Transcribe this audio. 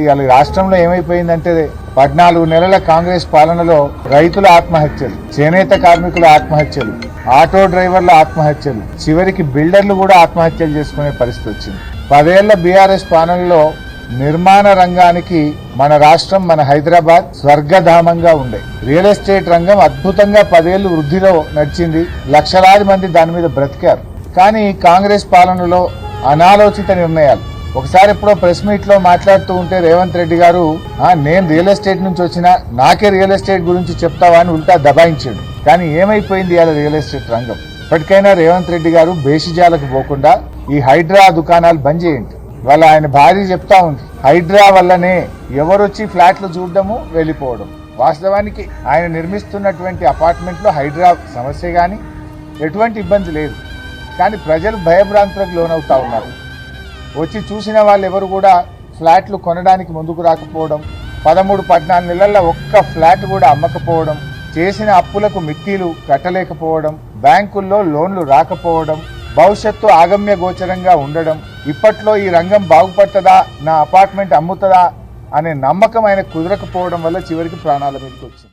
ఇవాళ రాష్ట్రంలో ఏమైపోయిందంటే పద్నాలుగు నెలల కాంగ్రెస్ పాలనలో రైతుల ఆత్మహత్యలు చేనేత కార్మికుల ఆత్మహత్యలు ఆటో డ్రైవర్ల ఆత్మహత్యలు చివరికి బిల్డర్లు కూడా ఆత్మహత్యలు చేసుకునే పరిస్థితి వచ్చింది. పదేళ్ళ బీఆర్ఎస్ పాలనలో నిర్మాణ రంగానికి మన రాష్ట్రం మన హైదరాబాద్ స్వర్గధామంగా ఉండే. రియల్ ఎస్టేట్ రంగం అద్భుతంగా పదేళ్ళు వృద్ధిలో నడిచింది. లక్షలాది మంది దాని మీద బ్రతికారు. కానీ కాంగ్రెస్ పాలనలో అనాలోచిత నిర్ణయాలు ఒకసారి ఎప్పుడో ప్రెస్ మీట్లో మాట్లాడుతూ ఉంటే రేవంత్ రెడ్డి గారు నేను రియల్ ఎస్టేట్ నుంచి వచ్చిన నాకే రియల్ ఎస్టేట్ గురించి చెప్తావా? అని ఉల్టా దబాయించాడు. కానీ ఏమైపోయింది అలా రియల్ ఎస్టేట్ రంగం? ఇప్పటికైనా రేవంత్ రెడ్డి గారు బేషిజాలకు పోకుండా ఈ హైడ్రా దుకాణాలు బంద్ చేయండి. వాళ్ళ ఆయన భార్య చెప్తా ఉంది హైడ్రా వల్లనే ఎవరొచ్చి ఫ్లాట్లు చూడడము వెళ్ళిపోవడం. వాస్తవానికి ఆయన నిర్మిస్తున్నటువంటి అపార్ట్మెంట్లో హైడ్రా సమస్య కానీ ఎటువంటి ఇబ్బంది లేదు. కానీ ప్రజలు భయభ్రాంతులకు లోనవుతా ఉన్నారు. వచ్చి చూసిన వాళ్ళు ఎవరు కూడా ఫ్లాట్లు కొనడానికి ముందుకు రాకపోవడం పదమూడు పద్నాలుగు నెలల్లో ఒక్క ఫ్లాట్ కూడా అమ్మకపోవడం చేసిన అప్పులకు మిక్కీలు కట్టలేకపోవడం బ్యాంకుల్లో లోన్లు రాకపోవడం భవిష్యత్తు ఆగమ్య గోచరంగా ఉండడం ఇప్పట్లో ఈ రంగం బాగుపడుతుందా నా అపార్ట్మెంట్ అమ్ముతుందా అనే నమ్మకం ఆయన కుదరకపోవడం వల్ల చివరికి ప్రాణాల మీదకి వచ్చింది.